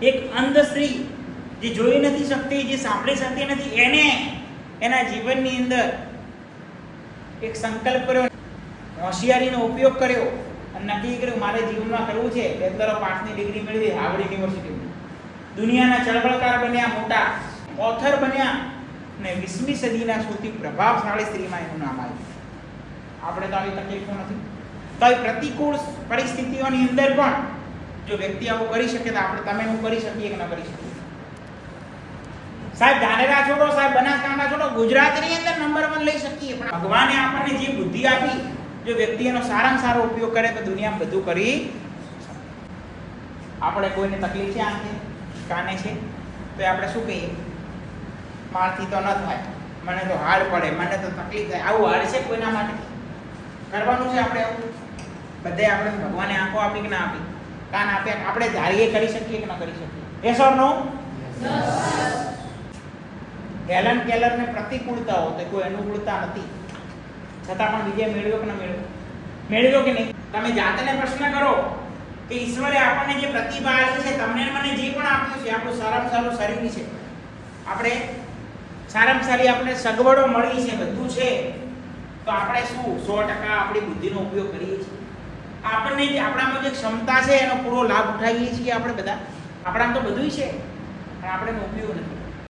એક અંધ સ્ત્રી જે જોઈ નથી શકતી, જે સાંભળી શકતી નથી, એને એના જીવનની અંદર એક સંકલ્પ કર્યો હોશિયારીનો ઉપયોગ કર્યો અને નક્કી કર્યું, મારે જીવનમાં કરવું છે બેચલર ઓફ આર્ટ્સની ડિગ્રી મેળવી હાવર્ડ યુનિવર્સિટીમાં દુનિયાના ચળવળકાર બન્યા, મોટા ઓથર બન્યા અને વીસમી સદીના સૌથી પ્રભાવશાળી સ્ત્રીમાં એનું નામ આવ્યું. આપણે તો આવી તકલીફો નથી. તો આવી પ્રતિકૂળ પરિસ્થિતિઓની અંદર પણ જો વ્યક્તિ આવું કરી શકે તો આપણે તમે હું કરી શકીએ કે ના કરી શકીએ? સાહેબ, ધાનેરા છોડો, સાહેબ, બનાસકાંઠા છોડો, ગુજરાતની અંદર નંબર વન લઈ શકીએ. પણ ભગવાને આપણને જે બુદ્ધિ આપી, જો વ્યક્તિ એનો સારામાં સારો ઉપયોગ કરે તો દુનિયામાં બધું કરી આપણે કોઈને તકલીફ છે આંખે? કાને છે? તો આપણે શું કહીએ? મારથી તો ન થાય. મને તો હાડ પડે, મને તો તકલીફ થાય. આવું હાડ છે કોઈના માટે? કરવાનું છે આપણે આવું? બધે આપણે ભગવાને આંખો આપી કે ના આપી? કાન આપ્યા આપણે ધારીએ કરી શકીએ કે ન કરી શકીએ? યસ ઓર નો હેલન કેલરને પ્રતિકૂળતા તો કોઈ અનુકૂળતા નથી. છતાં પણ વિજય મેળવ્યો કે ન મેળવ્યો? મેળવ્યો કે નહીં? તમે જાતને પ્રશ્ન કરો કે ઈશ્વરે આપણને જે પ્રતિભા આપી છે, તમને મને જે પણ આપ્યું છે, આપણું સારામાં સારું શરીર છે. આપણે સારામાં સારી આપણે સગવડો મળી છે, બધું છે. તો આપણે શું? સો ટકા આપણી બુદ્ધિનો ઉપયોગ કરીએ છીએ. આપણને જે આપણામાં જે ક્ષમતા છે, એનો પૂરો લાભ ઉઠાવીએ છીએ આપણે બધા. આપણામાં તો બધુંય છે, પણ આપણે એનો ઉપયોગ નથી.